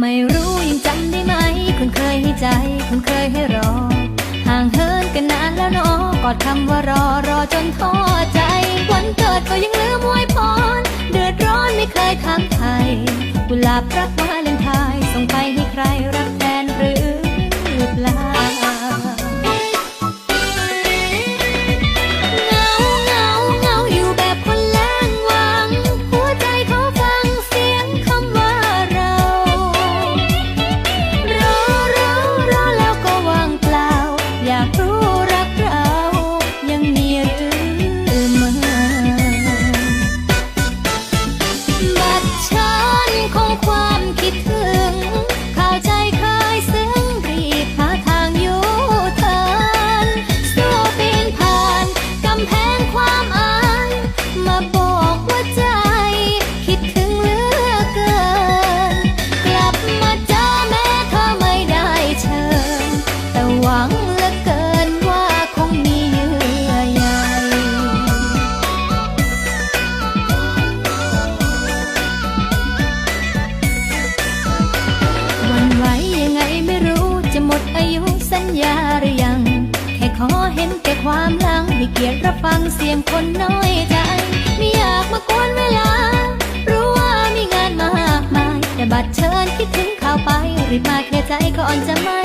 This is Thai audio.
ไม่รู้ยังจำได้ไหม คุณเคยให้ใจ คุณเคยให้รอ ห่างเหินกันนานแล้วเนาะกอดคำว่ารอรอจนท้อใจ วันเกิดก็ยังลืมอวยพร เดือดร้อนไม่เคยถามไทยกุหลาบรักวาเลนไทน์ หมดอายุสัญญาหรือยัง แค่ขอเห็นแก่ความหลังให้เกียรติรับฟังเสียงคนน้อยใจ ไม่อยากมากวนเวลา รู้ว่ามีงานมากมาย แต่บัดเชิญคิดถึงข่าวไปรีบมาแค่ใจก่อนจะไม่